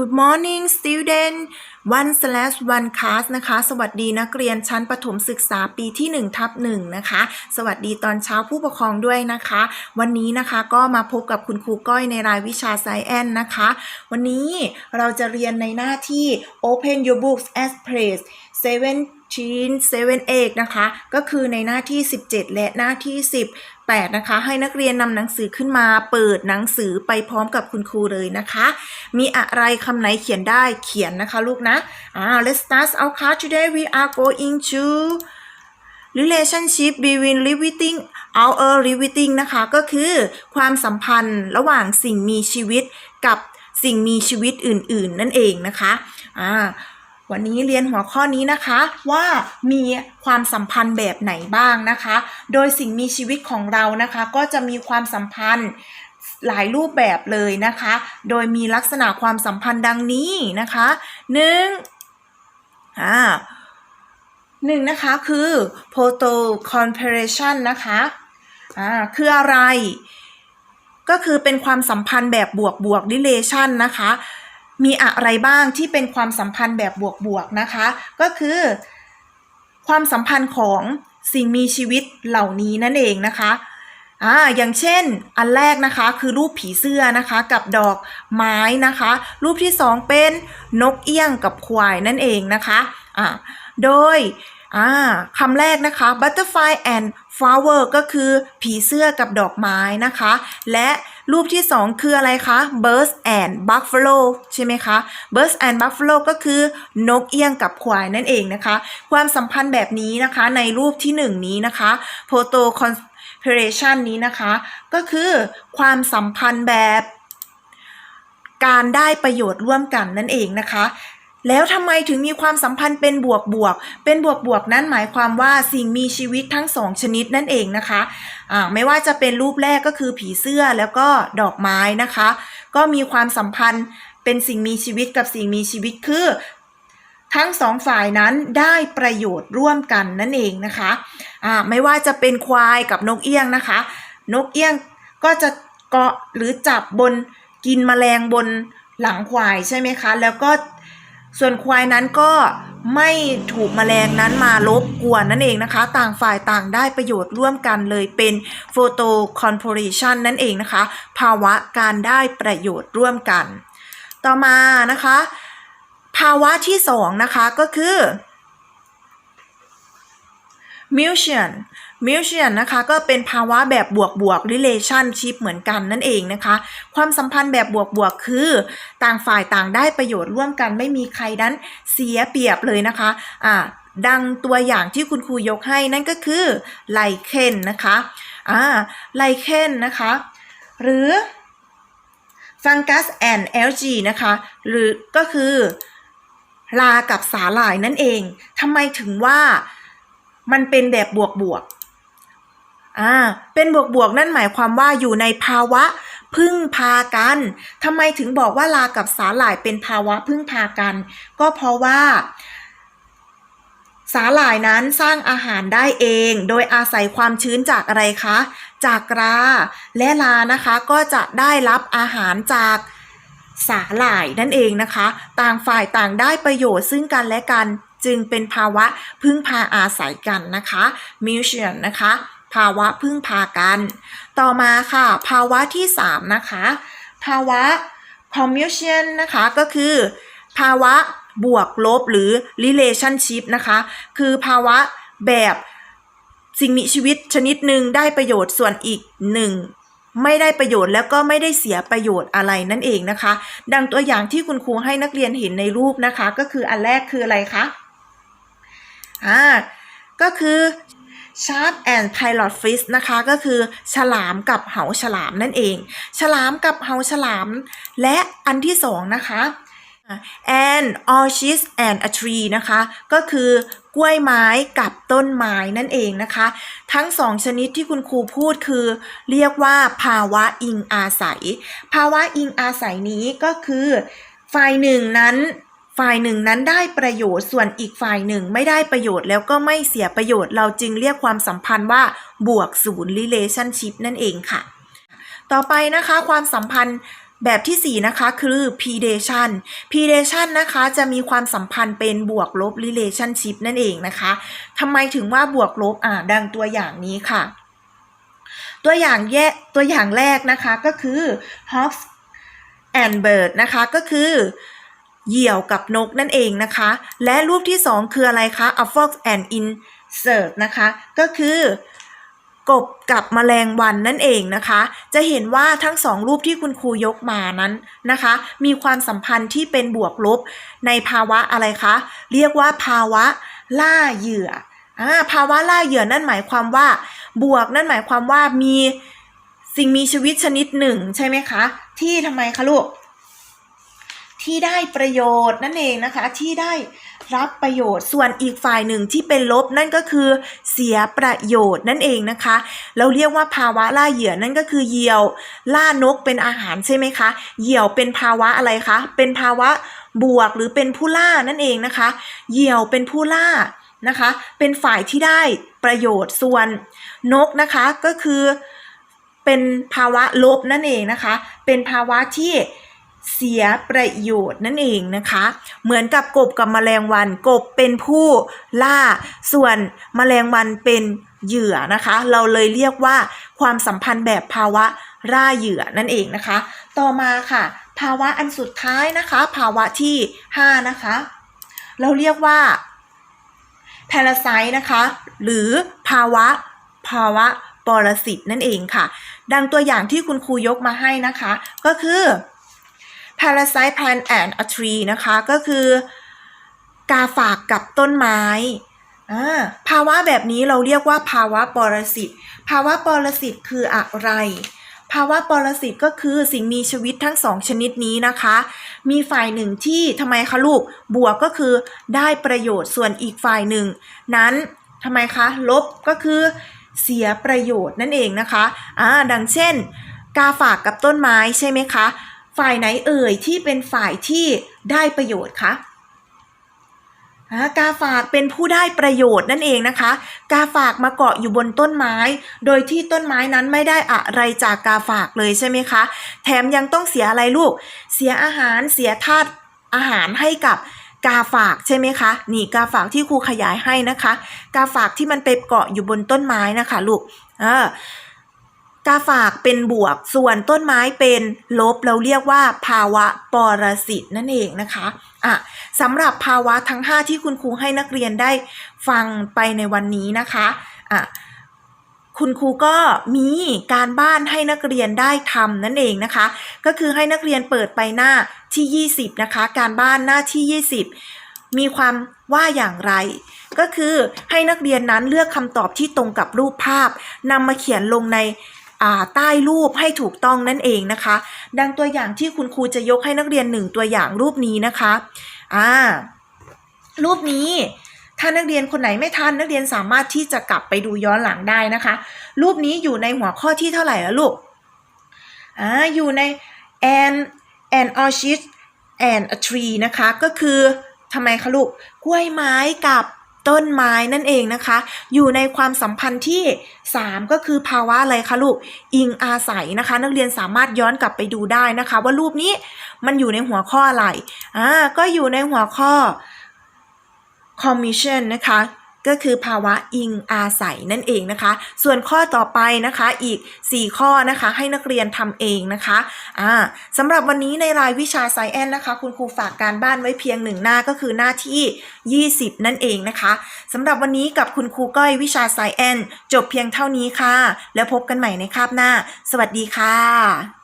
Good morning student one slash one class นะคะ สวัสดีนักเรียนชั้นประถมศึกษาปีที่1ทับ1นะคะ สวัสดีตอนเช้าผู้ปกครองด้วยนะคะ วันนี้นะคะก็มาพบกับคุณครูก้อยในรายวิชา Science นะคะ วันนี้เราจะเรียนในหน้าที่ Open your books as place 17 7 8นะคะ ก็คือในหน้าที่ 17 และหน้าที่ 18 นะคะ ให้นักเรียนนำหนังสือขึ้นมาเปิดหนังสือไปพร้อมกับคุณครูเลยนะคะ มีอะไรคำไหนเขียนได้เขียนนะคะลูกนะอ่า let's start our class today we are going to relationship between living our living นะคะ ก็คือความสัมพันธ์ระหว่างสิ่งมีชีวิตกับสิ่งมีชีวิตอื่น ๆ นั่นเองนะคะอ่า วันนี้เรียนหัวข้อนี้นะคะว่ามีความสัมพันธ์แบบไหนบ้างนะคะ โดยสิ่งมีชีวิตของเรานะคะ ก็จะมีความสัมพันธ์หลายรูปแบบเลยนะคะ โดยมีลักษณะความสัมพันธ์ดังนี้นะคะหนึ่งอ่าหนึ่งนะคะคือ proto comparison นะคะอ่าคืออะไร ก็คือเป็นความสัมพันธ์แบบบวกบวก relation นะคะ มีอะไรบ้างที่เป็นความสัมพันธ์แบบบวกๆนะคะ ก็คือ ความสัมพันธ์ของสิ่งมีชีวิตเหล่านี้นั่นเองนะคะอ่าอย่างเช่นอันแรกนะคะคือรูปผีเสื้อนะคะกับดอกไม้นะคะ รูปที่สองเป็นนกเอี้ยงกับควายนั่นเองนะคะอ่าโดย อ่าคำแรกนะคะ butterfly and flower ก็คือผีเสื้อกับดอกไม้นะคะ และรูปที่สองคืออะไรคะ birds and buffalo ใช่ไหมคะ birds and buffalo ก็คือนกเอี้ยงกับควายนั่นเองนะคะ ความสัมพันธ์แบบนี้นะคะในรูปที่หนึ่งนี้นะคะ photo comparison นี้นะคะ ก็คือความสัมพันธ์แบบการได้ประโยชน์ร่วมกันนั่นเองนะคะ แล้วทำไมถึงมีความสัมพันธ์เป็นบวกบวก เป็นบวกบวกนั้นหมายความว่าสิ่งมีชีวิตทั้งสองชนิดนั่นเองนะคะอ่าไม่ว่าจะเป็นรูปแรกก็คือผีเสื้อแล้วก็ดอกไม้นะคะ ก็มีความสัมพันธ์เป็นสิ่งมีชีวิตกับสิ่งมีชีวิตคือ ทั้งสองฝ่ายนั้นได้ประโยชน์ร่วมกันนั่นเองนะคะอ่าไม่ว่าจะเป็นควายกับนกเอี้ยงนะคะ นกเอี้ยงก็จะเกาะหรือจับบนกินแมลงบนหลังควายใช่ไหมคะ แล้วก็ ส่วนควายนั้นก็ไม่ถูกแมลงนั้นมาลบกวนนั่นเองนะคะ ต่างฝ่ายต่างได้ประโยชน์ร่วมกันเลยเป็นโฟโตคอนโพเรชันนั่นเองนะคะ ภาวะการได้ประโยชน์ร่วมกัน ต่อมานะคะ ภาวะที่สองนะคะก็คือ mutual mutual นะคะก็เป็นภาวะแบบบวกบวก relationship เหมือนกันนั่นเองนะคะ ความสัมพันธ์แบบบวกบวกคือต่างฝ่ายต่างได้ประโยชน์ร่วมกันไม่มีใครนั้นเสียเปรียบเลยนะคะอ่าดังตัวอย่างที่คุณครูยกให้นั่นก็คือไลเคนนะคะอ่าไลเคนนะคะหรือ fungus and algae นะคะหรือก็คือลากับสาหร่ายนั่นเองทำไมถึงว่า มันเป็นแบบบวกบวกอ่าเป็นบวกบวกนั่นหมายความว่าอยู่ในภาวะพึ่งพากันทำไมถึงบอกว่าลากับสาหร่ายเป็นภาวะพึ่งพากัน ก็เพราะว่าสาหร่ายนั้นสร้างอาหารได้เอง โดยอาศัยความชื้นจากอะไรคะ จากราและลานะคะก็จะได้รับอาหารจากสาหร่ายนั่นเองนะคะ ต่างฝ่ายต่างได้ประโยชน์ซึ่งกันและกัน จึงเป็นภาวะพึ่งพาอาศัยกันนะคะ mutual นะคะ ภาวะพึ่งพากัน ต่อมาค่ะ ภาวะที่ 3 นะคะ ภาวะ commutation นะคะ ก็คือ ภาวะบวกลบหรือ relationship นะคะ คือภาวะแบบสิ่งมีชีวิตชนิดหนึ่งได้ประโยชน์ส่วนอีกหนึ่งไม่ได้ประโยชน์แล้วก็ไม่ได้เสียประโยชน์อะไรนั่นเองนะคะ ดังตัวอย่างที่คุณครูให้นักเรียนเห็นในรูปนะคะ ก็คืออันแรกคืออะไรคะ อ่าก็คือ Shark and Pilot Fish นะคะก็คือฉลามกับเหาฉลามนั่นเอง ฉลามกับเหาฉลาม และอันที่สองนะคะ and orchid and a tree นะคะ ก็คือกล้วยไม้กับต้นไม้นั่นเองนะคะ ทั้งสองชนิดที่คุณครูพูดคือ เรียกว่าภาวะอิงอาศัย ภาวะอิงอาศัยนี้ก็คือ ฝ่ายหนึ่งนั้น ฝ่ายหนึ่งนั้นได้ประโยชน์ส่วนอีกฝ่ายหนึ่งไม่ได้ประโยชน์แล้วก็ไม่เสียประโยชน์ เราจึงเรียกความสัมพันธ์ว่าบวกศูนย์ relationship นั่นเองค่ะ ต่อไปนะคะความสัมพันธ์แบบที่ 4 นะคะคือ predation predation นะคะจะมีความสัมพันธ์เป็นบวกลบ relationship นั่นเองนะคะทำไมถึงว่าบวกลบอ่าดังตัวอย่างนี้ค่ะ ตัวอย่างแยกตัวอย่างแรกนะคะก็คือ hawks and bird นะคะก็คือ เหยี่ยวกับนกนั่นเองนะคะ และรูปที่ 2 คืออะไรคะ a fox and insect นะคะ ก็คือกบกับแมลงวันนั่นเองนะคะ จะเห็นว่าทั้งสองรูปที่คุณครูยกมานั้นนะคะ มีความสัมพันธ์ที่เป็นบวกลบในภาวะอะไรคะ เรียกว่าภาวะล่าเหยื่ออ่าภาวะล่าเหยื่อนั่นหมายความว่า บวกนั่นหมายความว่ามีสิ่งมีชีวิตชนิดหนึ่งใช่ไหมคะ ที่ทำไมคะลูก ที่ได้ประโยชน์นั่นเองนะคะ ที่ได้รับประโยชน์ส่วนอีกฝ่ายหนึ่งที่เป็นลบนั่นก็คือเสียประโยชน์นั่นเองนะคะ เราเรียกว่าภาวะล่าเหยื่อนั่นก็คือเหยี่ยวล่านกเป็นอาหารใช่ไหมคะเหยี่ยวเป็นภาวะอะไรคะเป็นภาวะบวกหรือเป็นผู้ล่านั่นเองนะคะเหยี่ยวเป็นผู้ล่านะคะ เป็นฝ่ายที่ได้ประโยชน์ส่วนนกนะคะก็คือเป็นภาวะลบนั่นเองนะคะ เป็นภาวะที่ เสียประโยชน์นั่นเองนะคะ เหมือนกับกบกับแมลงวัน กบเป็นผู้ล่า ส่วนแมลงวันเป็นเหยื่อนะคะ เราเลยเรียกว่าความสัมพันธ์แบบภาวะล่าเหยื่อนั่นเองนะคะ ต่อมาค่ะ ภาวะอันสุดท้ายนะคะ ภาวะที่ 5 นะคะ เราเรียกว่า parasite นะคะ หรือภาวะภาวะปรสิตนั่นเองค่ะ ดังตัวอย่างที่คุณครูยกมาให้นะคะ ก็คือ parasite plant and a tree นะคะ ก็คือกาฝากกับต้นไม้ภาวะแบบนี้เราเรียกว่าภาวะปรสิต ภาวะปรสิตคืออะไร ภาวะปรสิตก็คือสิ่งมีชีวิตทั้งสองชนิดนี้นะคะ มีฝ่ายหนึ่งที่ทำไมคะลูก บวกก็คือได้ประโยชน์ส่วนอีกฝ่ายหนึ่ง นั้นทำไมคะ ลบก็คือเสียประโยชน์นั่นเองนะคะ อ่า ดังเช่น กาฝากกับต้นไม้ใช่ไหมคะ ฝ่ายไหนเอ่ยที่เป็นฝ่ายที่ได้ประโยชน์คะกาฝากเป็นผู้ได้ประโยชน์นั่นเองนะคะ กาฝากมาเกาะอยู่บนต้นไม้ โดยที่ต้นไม้นั้นไม่ได้อะไรจากกาฝากเลยใช่ไหมคะ แถมยังต้องเสียอะไรลูก เสียอาหารเสียธาตุอาหารให้กับกาฝากใช่ไหมคะนี่กาฝากที่ครูขยายให้นะคะ กาฝากที่มันไปเกาะอยู่บนต้นไม้นะคะลูก เออ กาฝากเป็นบวก ส่วนต้นไม้เป็นลบ เราเรียกว่าภาวะปรสิตนั่นเองนะคะอะสำหรับภาวะทั้ง 5 ที่คุณครูให้นักเรียนได้ฟังไปในวันนี้นะคะอะคุณครูก็มีการบ้านให้นักเรียนได้ทำนั่นเองนะคะ ก็คือให้นักเรียนเปิดไปหน้าที่ 20 นะคะ การบ้านหน้าที่ 20 มีความว่าอย่างไร ก็คือให้นักเรียนนั้นเลือกคำตอบที่ตรงกับรูปภาพนำมาเขียนลงใน ใต้รูปให้ถูกต้องนั่นเองนะคะ ดังตัวอย่างที่คุณครูจะยกให้นักเรียนหนึ่งตัวอย่างรูปนี้นะคะอ่ารูปนี้ถ้านักเรียนคนไหนไม่ทันนักเรียนสามารถที่จะกลับไปดูย้อนหลังได้นะคะ รูปนี้อยู่ในหัวข้อที่เท่าไหร่แล้วลูกอ่าอยู่ใน an an orchid and a tree นะคะ ก็คือทำไมคะลูกกล้วยไม้กับ ต้นไม้นั่นเองนะคะ อยู่ในความสัมพันธ์ที่ 3 ก็คือภาวะอะไรคะลูก อิงอาศัยนะคะ นักเรียนสามารถย้อนกลับไปดูได้นะคะ ว่ารูปนี้มันอยู่ในหัวข้ออะไรอ่าก็อยู่ในหัวข้อ commission นะคะ ก็คือภาวะอิงอาศัยนั่นเองนะคะ ส่วนข้อต่อไปนะคะอีก 4 ข้อนะคะให้นักเรียนทำเองนะคะอ่าสำหรับวันนี้ในรายวิชาไซแอนนะคะ คุณครูฝากการบ้านไว้เพียงหนึ่งหน้าก็คือหน้าที่ 20 นั่นเองนะคะสำหรับวันนี้กับคุณครูก้อยวิชาไซแอนจบเพียงเท่านี้ค่ะ แล้วพบกันใหม่ในคาบหน้า สวัสดีค่ะ